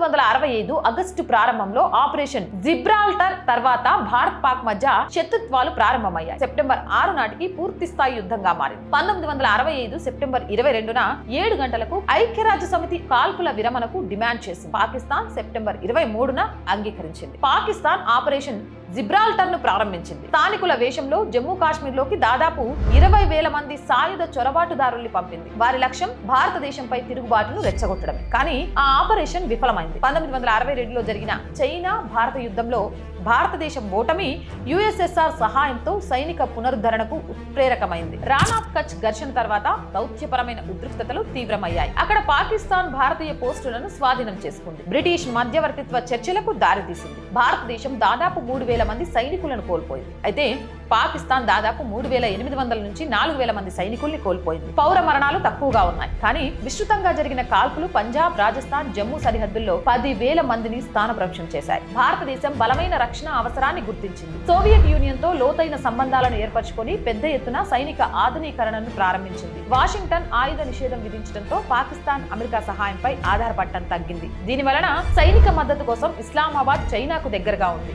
పంతొమ్మిది వందల అరవై ఐదు ఆగస్టు ప్రారంభంలో ఆపరేషన్ జిబ్రాల్టర్ తర్వాత భారత్ పాక్ మధ్య శత్రుత్వాలు ప్రారంభమయ్యాయి. సెప్టెంబర్ ఆరు నాటికి పూర్తి స్థాయి యుద్ధంగా మారింది. పంతొమ్మిది వందల అరవై ఐదు సెప్టెంబర్ ఇరవై రెండున ఏడు గంటలకు ఐక్యరాజ్య సమితి కాల్పుల విరమణకు డిమాండ్ చేసింది. పాకిస్తాన్ సెప్టెంబర్ ఇరవై మూడున అంగీకరించింది. పాకిస్తాన్ ఆపరేషన్ జిబ్రాల్టర్ను ప్రారంభించింది. స్థానికుల వేషంలో జమ్మూ కాశ్మీర్లోకి దాదాపు ఇరవై వేల మంది సాయుధ చొరబాటుదారుల్ని పంపింది. వారి లక్ష్యం భారతదేశంపై తిరుగుబాటును రెచ్చగొట్టడమే. కానీ ఆ ఆపరేషన్ విఫలమైంది. పంతొమ్మిది వందల అరవై రెండులో జరిగిన చైనా భారత యుద్ధంలో భారతదేశం ఓటమి యుఎస్ఎస్ఆర్ సహాయంతో సైనిక పునరుద్ధరణకు ఉత్ప్రేరకమైంది రాన్ ఆఫ్ కచ్ ఘర్షణ తర్వాత దౌత్యపరమైన ఉద్రిక్తతలు తీవ్రమయ్యాయి. అక్కడ పాకిస్తాన్ భారతీయ పోస్టులను స్వాధీనం చేసుకుంది. బ్రిటిష్ మధ్యవర్తిత్వ చర్చలకు దారితీసింది. భారతదేశం దాదాపు మూడు వేల మంది సైనికులను కోల్పోయింది. అయితే పాకిస్తాన్ దాదాపు మూడు వేల ఎనిమిది వందల నుంచి నాలుగు వేల మంది సైనికుల్ని కోల్పోయింది. పౌర మరణాలు తక్కువగా ఉన్నాయి. కానీ విస్తృతంగా జరిగిన కాల్పులు పంజాబ్ రాజస్థాన్ జమ్మూ సరిహద్దుల్లో పది వేల మందిని స్థానభ్రంశం చేశాయి. భారతదేశం బలమైన రక్షణ అవసరాన్ని గుర్తించింది. సోవియట్ యూనియన్తో లోతైన సంబంధాలను ఏర్పరచుకొని పెద్ద ఎత్తున సైనిక ఆధునీకరణను ప్రారంభించింది. వాషింగ్టన్ ఆయుధ నిషేధం విధించడంతో పాకిస్తాన్ అమెరికా సహాయంపై ఆధారపడటం తగ్గింది. దీని వలన సైనిక మద్దతు కోసం ఇస్లామాబాద్ చైనాకు దగ్గరగా ఉంది.